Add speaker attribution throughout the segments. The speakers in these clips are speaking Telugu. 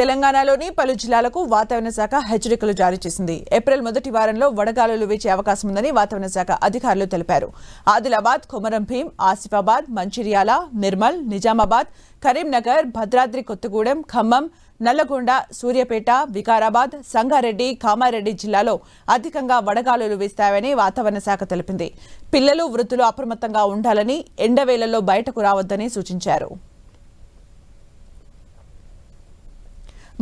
Speaker 1: తెలంగాణలోని పలు జిల్లాలకు వాతావరణ శాఖ హెచ్చరికలు జారీ చేసింది. ఏప్రిల్ మొదటి వారంలో వడగాలులు వీచే అవకాశం ఉందని వాతావరణ శాఖ అధికారులు తెలిపారు. ఆదిలాబాద్ కొమరం భీం ఆసిఫాబాద్ మంచిర్యాల నిర్మల్ నిజామాబాద్ కరీంనగర్ భద్రాద్రి కొత్తగూడెం ఖమ్మం నల్లగొండ సూర్యాపేట వికారాబాద్ సంగారెడ్డి కామారెడ్డి జిల్లాలో అధికంగా వడగాలులు వీస్తాయని వాతావరణ శాఖ తెలిపింది. పిల్లలు వృద్ధులు అప్రమత్తంగా ఉండాలని ఎండవేళల్లో బయటకు రావద్దని సూచించారు.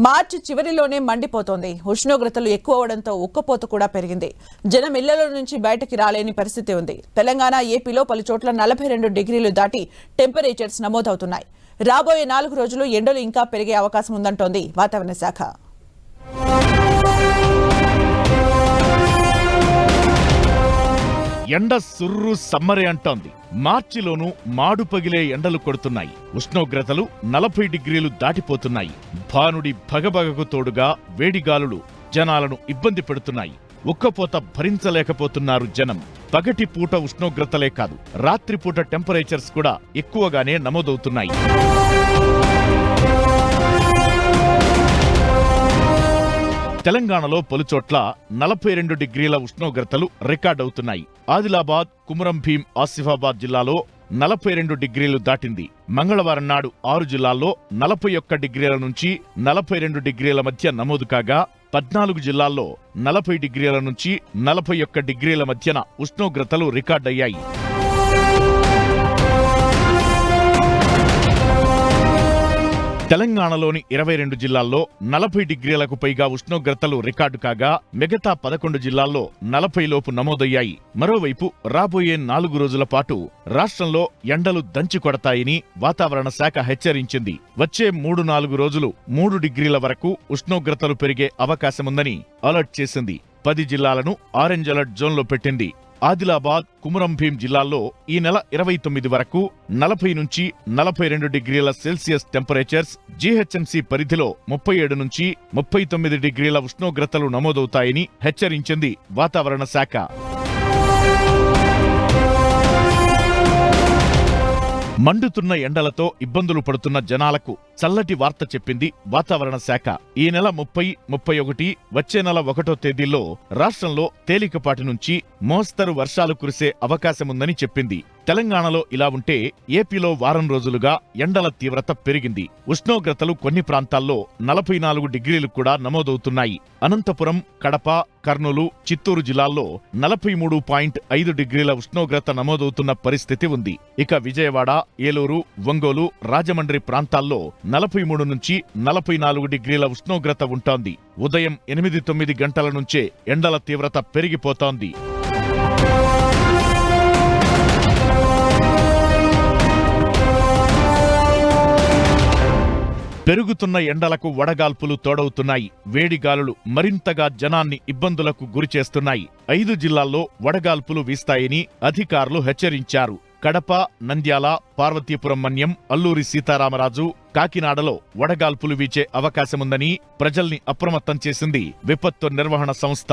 Speaker 1: మార్చి చివరిలోనే మండిపోతోంది. ఉష్ణోగ్రతలు ఎక్కువ అవడంతో ఉక్కపోత కూడా పెరిగింది. జనం ఇళ్ళలో నుంచి బయటకి రాలేని పరిస్థితి ఉంది. తెలంగాణ ఏపీలో పలు చోట్ల నలభై రెండు డిగ్రీలు దాటి టెంపరేచర్స్ నమోదవుతున్నాయి. రాబోయే నాలుగు రోజులు ఎండలు ఇంకా పెరిగే అవకాశం ఉందంటోంది వాతావరణ శాఖ.
Speaker 2: ఎండ సుర్రు సమ్మరే అంటోంది. మార్చిలోనూ మాడు పగిలే ఎండలు కొడుతున్నాయి. ఉష్ణోగ్రతలు నలభై డిగ్రీలు దాటిపోతున్నాయి. భానుడి భగభగకు తోడుగా వేడిగాలులు జనాలను ఇబ్బంది పెడుతున్నాయి. ఉక్కపోత భరించలేకపోతున్నారు జనం. పగటి పూట ఉష్ణోగ్రతలే కాదు రాత్రిపూట టెంపరేచర్స్ కూడా ఎక్కువగానే నమోదవుతున్నాయి. తెలంగాణలో పలుచోట్ల నలభై రెండు డిగ్రీల ఉష్ణోగ్రతలు రికార్డవుతున్నాయి ఆదిలాబాద్ కుమరం భీం ఆసిఫాబాద్ జిల్లాలో నలభై రెండు డిగ్రీలు దాటింది. మంగళవారం నాడు ఆరు జిల్లాల్లో నలభై ఒక్క డిగ్రీల నుంచి నలభై రెండు డిగ్రీల మధ్య నమోదు కాగా పద్నాలుగు జిల్లాల్లో నలభై డిగ్రీల నుంచి నలభై ఒక్క డిగ్రీల మధ్యన ఉష్ణోగ్రతలు రికార్డయ్యాయి. తెలంగాణలోని ఇరవై రెండు జిల్లాల్లో నలభై డిగ్రీలకు పైగా ఉష్ణోగ్రతలు రికార్డు కాగా మిగతా పదకొండు జిల్లాల్లో నలభై లోపు నమోదయ్యాయి. మరోవైపు రాబోయే నాలుగు రోజుల పాటు రాష్ట్రంలో ఎండలు దంచి కొడతాయని వాతావరణ శాఖ హెచ్చరించింది. వచ్చే మూడు నాలుగు రోజులు మూడు డిగ్రీల వరకు ఉష్ణోగ్రతలు పెరిగే అవకాశముందని అలర్ట్ చేసింది. పది జిల్లాలను ఆరెంజ్ అలర్ట్ జోన్లో పెట్టింది. ఆదిలాబాద్ కుమురం భీం జిల్లాల్లో ఈ నెల ఇరవై తొమ్మిది వరకు నలభై నుంచి నలభై రెండు డిగ్రీల సెల్సియస్ టెంపరేచర్స్ జీహెచ్ఎంసీ పరిధిలో ముప్పై ఏడు నుంచి ముప్పై తొమ్మిది డిగ్రీల ఉష్ణోగ్రతలు నమోదవుతాయని హెచ్చరించింది వాతావరణ శాఖ. మండుతున్న ఎండలతో ఇబ్బందులు పడుతున్న జనాలకు చల్లటి వార్త చెప్పింది వాతావరణ శాఖ. ఈ నెల ముప్పై ముప్పై ఒకటి వచ్చే నెల ఒకటో తేదీల్లో రాష్ట్రంలో తేలికపాటి నుంచి మోస్తరు వర్షాలు కురిసే అవకాశముందని చెప్పింది. తెలంగాణలో ఇలా ఉంటే ఏపీలో వారం రోజులుగా ఎండల తీవ్రత పెరిగింది. ఉష్ణోగ్రతలు కొన్ని ప్రాంతాల్లో నలభై నాలుగు డిగ్రీలు కూడా నమోదవుతున్నాయి. అనంతపురం కడప కర్నూలు చిత్తూరు జిల్లాల్లో నలభై మూడు పాయింట్ ఐదు డిగ్రీల ఉష్ణోగ్రత నమోదవుతున్న పరిస్థితి ఉంది. ఇక విజయవాడ ఏలూరు ఒంగోలు రాజమండ్రి ప్రాంతాల్లో నలభై మూడు నుంచి నలభై నాలుగు డిగ్రీల ఉష్ణోగ్రత ఉంటోంది. ఉదయం ఎనిమిది తొమ్మిది గంటల నుంచే ఎండల తీవ్రత పెరిగిపోతోంది. పెరుగుతున్న ఎండలకు వడగాల్పులు తోడవుతున్నాయి. వేడిగాలులు మరింతగా జనాన్ని ఇబ్బందులకు గురిచేస్తున్నాయి. ఐదు జిల్లాల్లో వడగాల్పులు వీస్తాయని అధికారులు హెచ్చరించారు. కడప నంద్యాల పార్వతీపురం మన్యం అల్లూరి సీతారామరాజు కాకినాడలో వడగాల్పులు వీచే అవకాశముందని ప్రజల్ని అప్రమత్తం చేసింది విపత్తు నిర్వహణ సంస్థ.